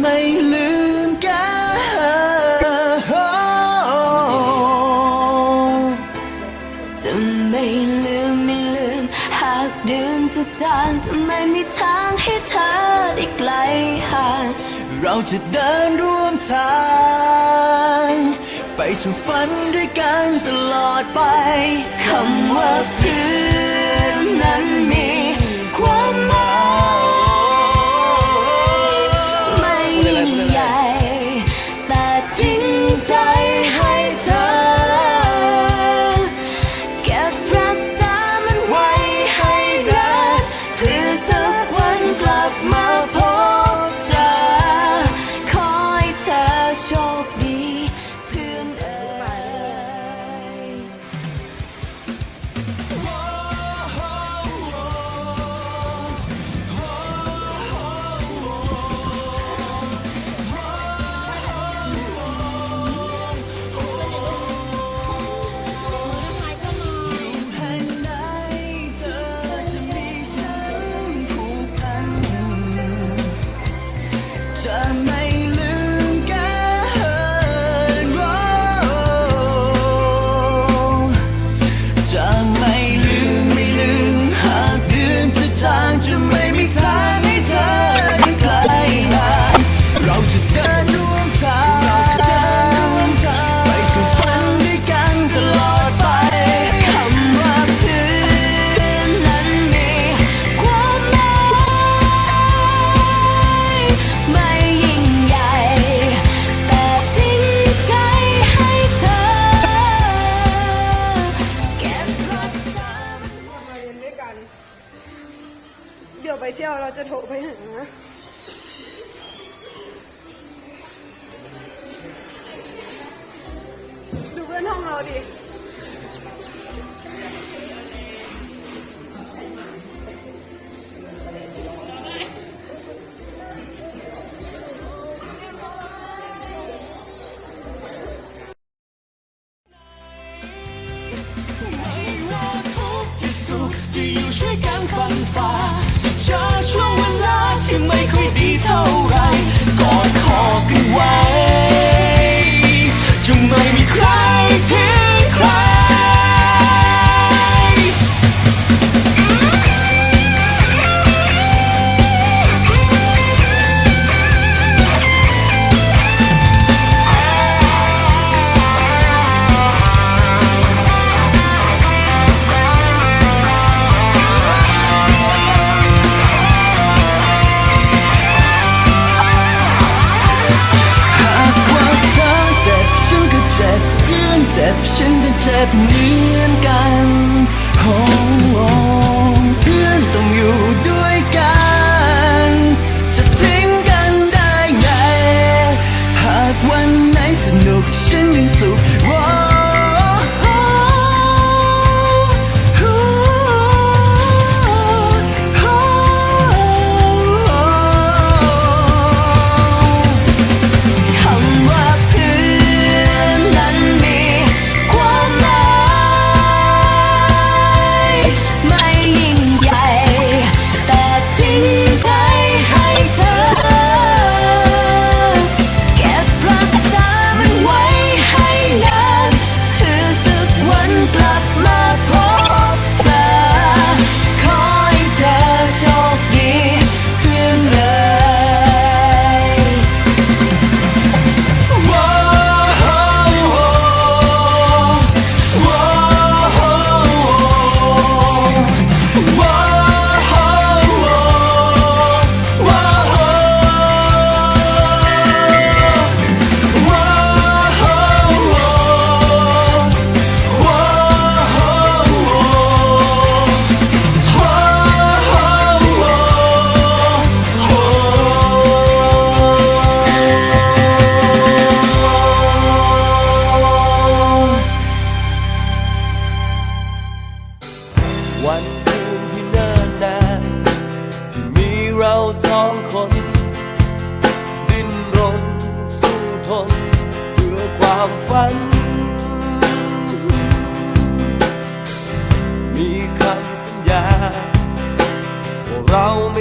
ไม่ลืมกันจะไม่ลืมไม่ลืม หากเดินจะจางจะไม่มีทางให้เธอได้ไกลห่างเราจะเดินร่วมทาง ไปสู่ฝันด้วยกันตลอดไปคำว่าเพื่อนนั้น New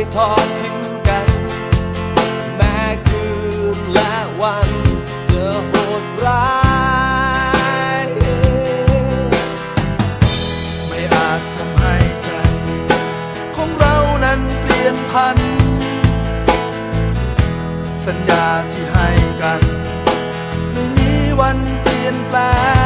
ไม่ทอดทิ้งกัน แม้คืนและวันเจะโหดร้าย ไม่อาจทำให้ใจ ของเรานั้นเปลี่ยนพัน สัญญาที่ให้กัน ไม่มีวันเปลี่ยนแปลง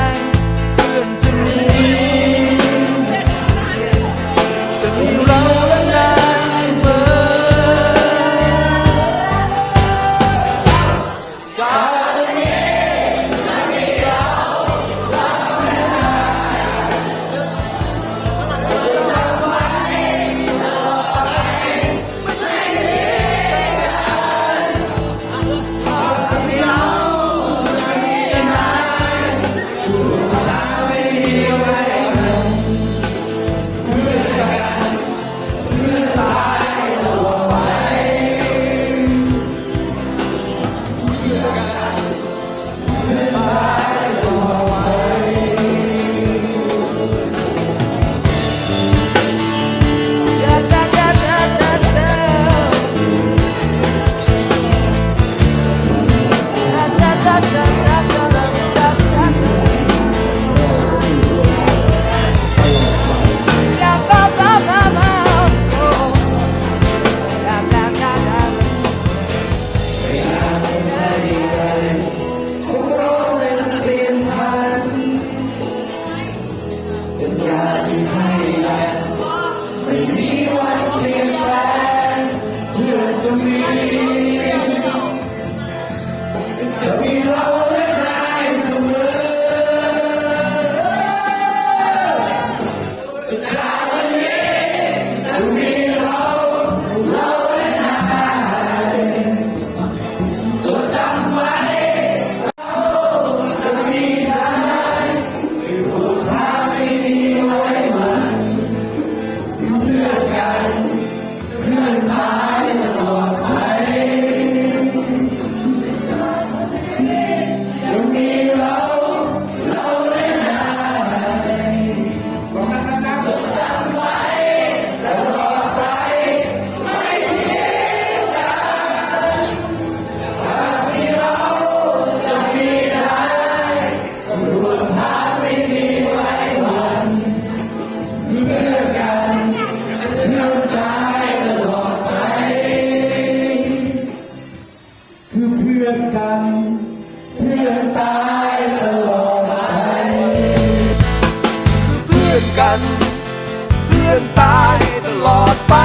พื่อนตายตลอดไป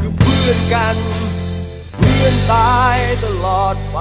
คือเพื่อนกัน เพื่อนตายตลอดไป